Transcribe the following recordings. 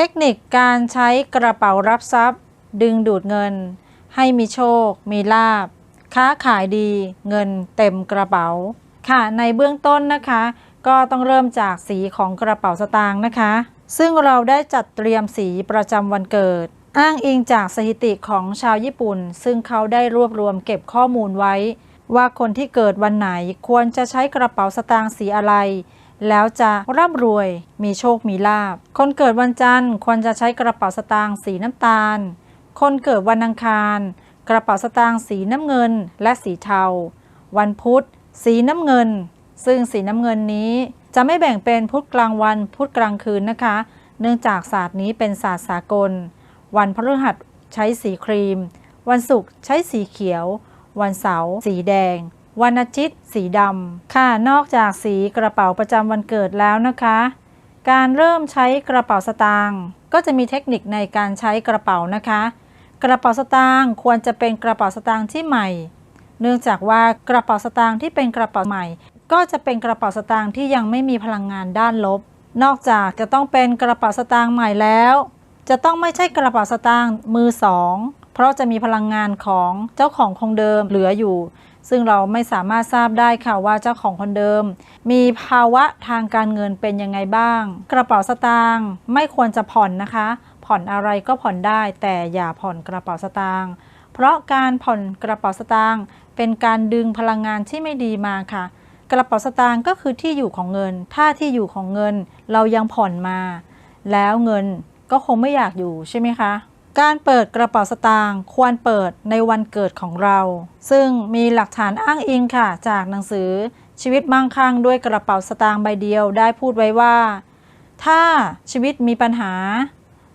เทคนิคการใช้กระเป๋ารับทรัพย์ ดึงดูดเงิน ให้มีโชค มีลาบ ค้าขายดีเงินเต็มกระเป๋า ค่ะในเบื้องต้นนะคะ ก็ต้องเริ่มจากสีของกระเป๋าสตางค์นะคะ ซึ่งเราได้จัดเตรียมสีประจำวันเกิด อ้างอิงจากสถิติของชาวญี่ปุ่น ซึ่งเขาได้รวบรวมเก็บข้อมูลไว้ ว่าคนที่เกิดวันไหนควรจะใช้กระเป๋าสตางค์สีอะไร แล้วจะร่ำรวยมีโชคมีลาบ คนเกิดวันจันทร์ควรจะใช้กระเป๋าสตางค์สีน้ำตาล คนเกิดวันอังคาร กระเป๋าสตางค์สีน้ำเงินและสีเทา วันพุธ สีน้ำเงิน ซึ่งสีน้ำเงินนี้จะไม่แบ่งเป็นพุธกลางวันพุธกลางคืนนะคะ เนื่องจากศาสตร์นี้เป็นศาสตร์สากล วันพฤหัสใช้สีครีม วันศุกร์ใช้สีเขียว วันเสาร์สีแดง วันอาทิต สีดำค่ะ นอกจากสีกระเป๋าประจำวันเกิดแล้วนะคะ การเริ่มใช้กระเป๋าสตางค์ก็จะมีเทคนิคในการใช้กระเป๋านะคะ กระเป๋าสตางค์ควรจะเป็นกระเป๋าสตางค์ที่ใหม่ เนื่องจากว่ากระเป๋าสตางค์ที่เป็นกระเป๋าใหม่ ก็จะเป็นกระเป๋าสตางค์ที่ยังไม่มีพลังงานด้านลบ นอกจากจะต้องเป็นกระเป๋าสตางค์ใหม่แล้ว จะต้องไม่ใช่กระเป๋าสตางค์มือสองเพราะจะมีพลังงานของเจ้าของคงเดิมเหลืออยู่ซึ่งเราไม่สามารถทราบได้ค่ะว่าเจ้าของคนเดิม มีภาวะทางการเงินเป็นยังไงบ้าง กระเป๋าสตางค์ไม่ควรจะผ่อนนะคะ ผ่อนอะไรก็ผ่อนได้ แต่อย่าผ่อนกระเป๋าสตางค์เพราะการผ่อนกระเป๋าสตางค์เป็นการดึงพลังงานที่ไม่ดีมาค่ะ กระเป๋าสตางค์ก็คือที่อยู่ของเงิน ถ้าที่อยู่ของเงินเรายังผ่อนมา แล้วเงินก็คงไม่อยากอยู่ใช่ไหมคะ การเปิดกระเป๋าสตางค์ควรเปิดในวันเกิดของเรา ซึ่งมีหลักฐานอ้างอิงค่ะ จากหนังสือชีวิตมั่งคั่งด้วยกระเป๋าสตางค์ใบเดียวได้พูดไว้ว่า ถ้าชีวิตมีปัญหา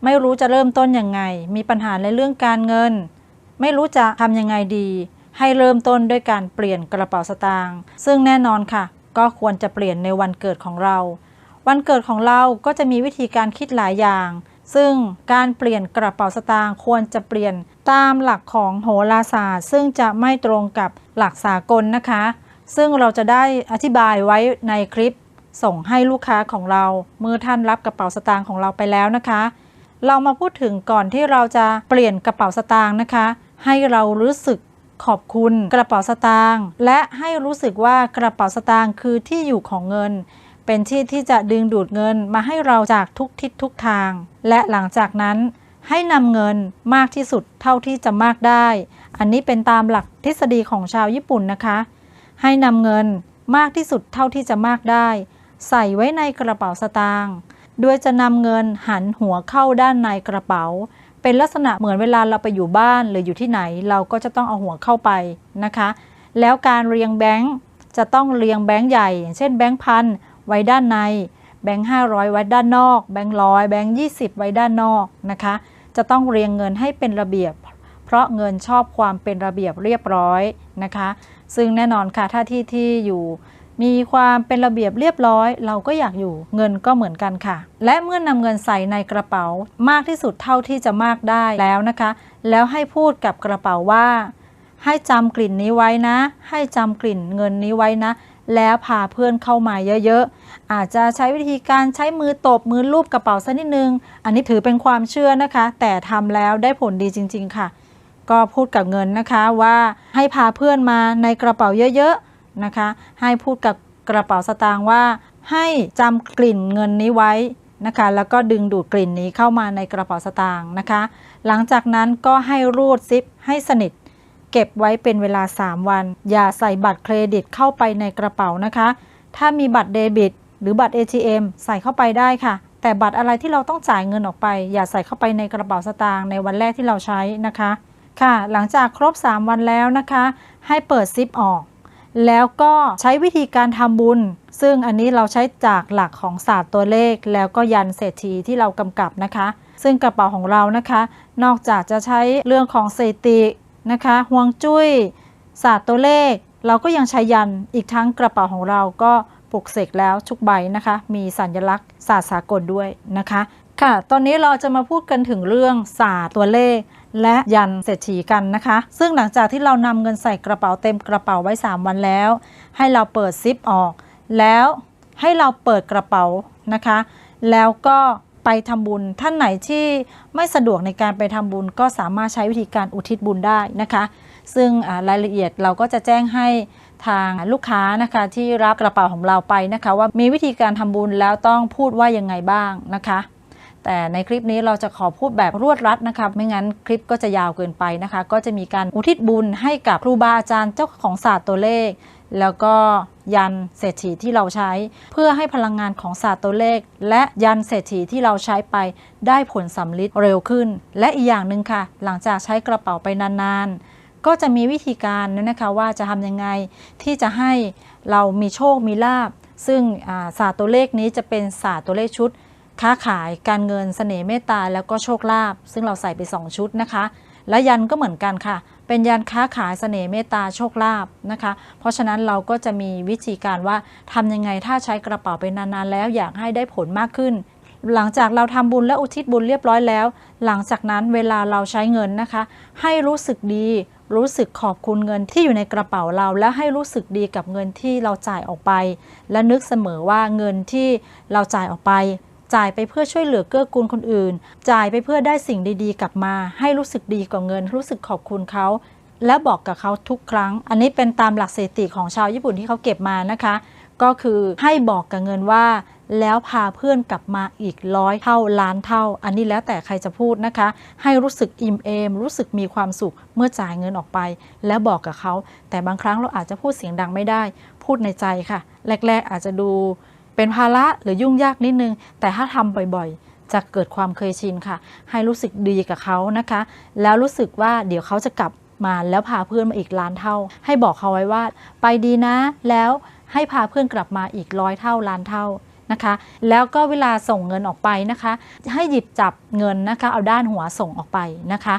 ไม่รู้จะเริ่มต้นยังไง มีปัญหาในเรื่องการเงิน ไม่รู้จะทำยังไงดี ให้เริ่มต้นด้วยการเปลี่ยนกระเป๋าสตางค์ซึ่งแน่นอนค่ะ ก็ควรจะเปลี่ยนในวันเกิดของเรา วันเกิดของเราก็จะมีวิธีการคิดหลายอย่าง ซึ่งการเปลี่ยนกระเป๋าสตางค์ควรจะเปลี่ยนตามหลักของโหราศาสตร์ ซึ่งจะไม่ตรงกับหลักสากลนะคะ ซึ่งเราจะได้อธิบายไว้ในคลิปส่งให้ลูกค้าของเรา เมื่อท่านรับกระเป๋าสตางค์ของเราไปแล้วนะคะ เรามาพูดถึงก่อนที่เราจะเปลี่ยนกระเป๋าสตางค์นะคะ ให้เรารู้สึกขอบคุณกระเป๋าสตางค์และให้รู้สึกว่ากระเป๋าสตางค์คือที่อยู่ของเงิน เป็นที่ที่จะดึงดูดเงินมาให้เราจากทุกทิศทุกทาง และหลังจากนั้นให้นำเงินมากที่สุดเท่าที่จะมากได้ อันนี้เป็นตามหลักทฤษฎีของชาวญี่ปุ่นนะคะ ให้นำเงินมากที่สุดเท่าที่จะมากได้ ใส่ไว้ในกระเป๋าสตางค์โดยจะนำเงินหันหัวเข้าด้านในกระเป๋า เป็นลักษณะเหมือนเวลาเราไปอยู่บ้านหรืออยู่ที่ไหน เราก็จะต้องเอาหัวเข้าไปนะคะ แล้วการเรียงแบงค์จะต้องเรียงแบงค์ใหญ่ เช่นแบงค์พัน ไว้ด้านใน แบงค์ห้าร้อยไว้ด้านนอก แบงค์ร้อยแบงค์ยี่สิบไว้ด้านนอกนะคะ จะต้องเรียงเงินให้เป็นระเบียบ เพราะเงินชอบความเป็นระเบียบเรียบร้อยนะคะ ซึ่งแน่นอนค่ะถ้าที่ที่อยู่มีความเป็นระเบียบเรียบร้อย เราก็อยากอยู่เงินก็เหมือนกันค่ะ และเมื่อนำเงินใส่ในกระเป๋ามากที่สุดเท่าที่จะมากได้แล้วนะคะ แล้วให้พูดกับกระเป๋าว่า ให้จำกลิ่นนี้ไว้นะ ให้จำกลิ่นเงินนี้ไว้นะ แล้วพาเพื่อนเข้ามาเยอะๆ อาจจะใช้วิธีการใช้มือตบมือลูบกระเป๋าสักนิดนึง อันนี้ถือเป็นความเชื่อนะคะ แต่ทำแล้วได้ผลดีจริง ๆ ค่ะ ก็พูดกับเงินนะคะว่าให้พาเพื่อนมาในกระเป๋าเยอะๆนะคะ ให้พูดกับกระเป๋าสตางค์ว่า ให้จำกลิ่นเงินนี้ไว้นะคะแล้วก็ดึงดูดกลิ่นนี้เข้ามาในกระเป๋าสตางค์นะคะ หลังจากนั้นก็ให้รูดซิปให้สนิท เก็บไว้เป็นเวลา 3 วัน อย่าใส่บัตรเครดิตเข้าไปในกระเป๋านะคะ ถ้ามีบัตรเดบิต หรือบัตร ATM ใส่เข้าไปได้ค่ะ แต่บัตรอะไรที่เราต้องจ่ายเงินออกไป อย่าใส่เข้าไปในกระเป๋าสตางค์ในวันแรกที่เราใช้นะคะ ค่ะ หลังจากครบ 3 วันแล้วนะคะ ให้เปิดซิปออก แล้วก็ใช้วิธีการทำบุญ ซึ่งอันนี้เราใช้จากหลักของศาสตร์ตัวเลข แล้วก็ยันเศรษฐีที่เรากำกับนะคะ ซึ่งกระเป๋าของเรานะคะ นอกจากจะใช้เรื่องของสถิติ นะคะห่วงจุ้ยศาสตร์ตัวเลข เราก็ยังใช้ยันอีกทั้งกระเป๋าของเราก็ปลุกเสกแล้วทุกใบนะคะ มีสัญลักษณ์ศาสตร์สากลด้วยนะคะ ค่ะ ตอนนี้เราจะมาพูดกันถึงเรื่องศาสตร์ตัวเลขและยันเศรษฐีกันนะคะ ซึ่งหลังจากที่เรานำเงินใส่กระเป๋าเต็มกระเป๋าไว้ 3 วันแล้ว ให้เราเปิดซิปออก แล้วให้เราเปิดกระเป๋านะคะ แล้วก็ ไปทำบุญท่านไหนที่ไม่สะดวกในการไปทำบุญ ก็สามารถใช้วิธีการอุทิศบุญได้นะคะ ซึ่งรายละเอียดเราก็จะแจ้งให้ทางลูกค้านะคะที่รับกระเป๋าของเราไปนะคะ ว่ามีวิธีการทำบุญแล้วต้องพูดว่ายังไงบ้างนะคะ แต่ในคลิปนี้เราจะขอพูดแบบรวดรัดนะคะไม่งั้นคลิปก็จะยาวเกินไปนะคะ ก็จะมีการอุทิศบุญให้กับครูบาอาจารย์เจ้าของศาสตร์ตัวเลข แล้วก็ยันเศรษฐีที่เราใช้ เพื่อให้พลังงานของศาสตร์ตัวเลข และยันเศรษฐีที่เราใช้ไปได้ผลสำลิดเร็วขึ้น และอีกอย่างหนึ่งค่ะ หลังจากใช้กระเป๋าไปนานๆ ก็จะมีวิธีการนะคะว่าจะทำยังไงที่จะให้เรามีโชคมีลาบซึ่งศาสตร์ตัวเลขนี้จะเป็นศาสตร์ตัวเลขชุด ค้าขายการเงินเสน่ห์เมตตาแล้วก็โชคลาภซึ่งเราใส่ไป 2 ชุดนะคะ และยันก็เหมือนกันค่ะ เป็นยันค้าขายเสน่ห์เมตตาโชคลาภนะคะ เพราะฉะนั้นเราก็จะมีวิธีการว่าทำยังไงถ้าใช้กระเป๋าไปนานๆ แล้วอยากให้ได้ผลมากขึ้น หลังจากเราทำบุญและอุทิศบุญเรียบร้อยแล้ว หลังจากนั้นเวลาเราใช้เงินนะคะ ให้รู้สึกดีรู้สึกขอบคุณเงินที่อยู่ในกระเป๋าเรา และให้รู้สึกดีกับเงินที่เราจ่ายออกไป และนึกเสมอว่าเงินที่เราจ่ายออกไป จ่ายไปเพื่อช่วยเหลือเกื้อกูลคนอื่น จ่ายไปเพื่อได้สิ่งดีๆ กลับมา ให้รู้สึกดีกับเงิน รู้สึกขอบคุณเขา และบอกกับเขาทุกครั้ง อันนี้เป็นตามหลักสถิติของชาวญี่ปุ่นที่เขาเก็บมานะคะ ก็คือให้บอกกับเงินว่า แล้วพาเพื่อนกลับมาอีกร้อยเท่าล้านเท่า อันนี้แล้วแต่ใครจะพูดนะคะ ให้รู้สึกอิ่มเอม รู้สึกมีความสุขเมื่อจ่ายเงินออกไป แล้วบอกกับเขา แต่บางครั้งเราอาจจะพูดเสียงดังไม่ได้ พูดในใจค่ะ แรก ๆ อาจจะดู เป็นภาระหรือยุ่งยากนิดนึง แต่ถ้าทำบ่อยๆ จะเกิดความเคยชินค่ะ ให้รู้สึกดีกับเขานะคะ แล้วรู้สึกว่าเดี๋ยวเขาจะกลับมาแล้วพาเพื่อนมาอีกล้านเท่า ให้บอกเขาไว้ว่า ไปดีนะ แล้วให้พาเพื่อนกลับมาอีกร้อยเท่าล้านเท่านะคะ แล้วก็เวลาส่งเงินออกไปนะคะ ให้หยิบจับเงินนะคะ เอาด้านหัวส่งออกไปนะคะ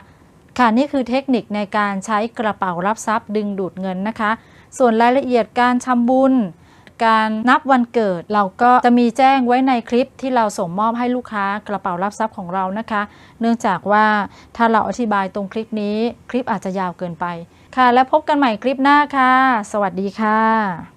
ค่ะนี่คือเทคนิคในการใช้กระเป๋ารับทรัพย์ดึงดูดเงินนะคะ ส่วนรายละเอียดการทำบุญ การนับวันเกิด เราก็จะมีแจ้งไว้ในคลิปที่เราส่งมอบให้ลูกค้ากระเป๋ารับทรัพย์ของเรานะคะ เนื่องจากว่าถ้าเราอธิบายตรงคลิปนี้คลิปอาจจะยาวเกินไปค่ะ แล้วพบกันใหม่คลิปหน้าค่ะ สวัสดีค่ะ